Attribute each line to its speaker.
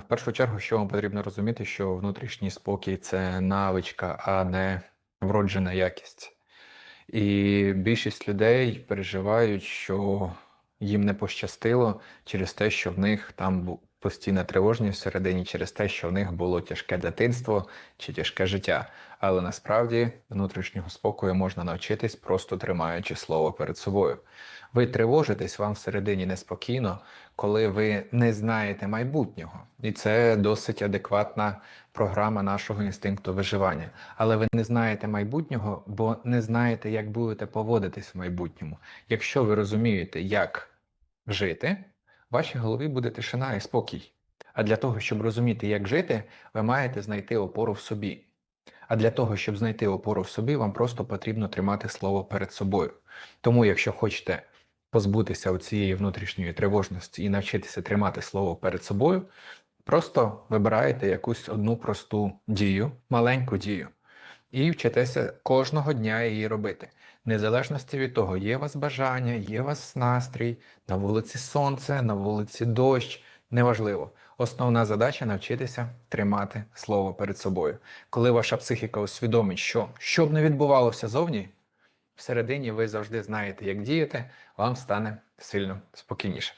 Speaker 1: В першу чергу, що вам потрібно розуміти, що внутрішній спокій це навичка, а не вроджена якість. І більшість людей переживають, що їм не пощастило через те, що в них там постійна тривожність всередині, через те, що в них було тяжке дитинство чи тяжке життя. Але насправді внутрішнього спокою можна навчитись, просто тримаючи слово перед собою. Ви тривожитесь вам всередині неспокійно, коли ви не знаєте майбутнього. І це досить адекватна програма нашого інстинкту виживання. Але ви не знаєте майбутнього, бо не знаєте, як будете поводитись в майбутньому. Якщо ви розумієте, як жити, вашій голові буде тишина і спокій. А для того, щоб розуміти, як жити, ви маєте знайти опору в собі. А для того, щоб знайти опору в собі, вам просто потрібно тримати слово перед собою. Тому, якщо хочете позбутися цієї внутрішньої тривожності і навчитися тримати слово перед собою, просто вибираєте якусь одну просту дію, маленьку дію, і вчитеся кожного дня її робити. Незалежності від того, є у вас бажання, є у вас настрій, на вулиці сонце, на вулиці дощ, неважливо. Основна задача навчитися тримати слово перед собою. Коли ваша психіка усвідомить, що що б не відбувалося зовні, всередині ви завжди знаєте, як діяти, вам стане сильно спокійніше.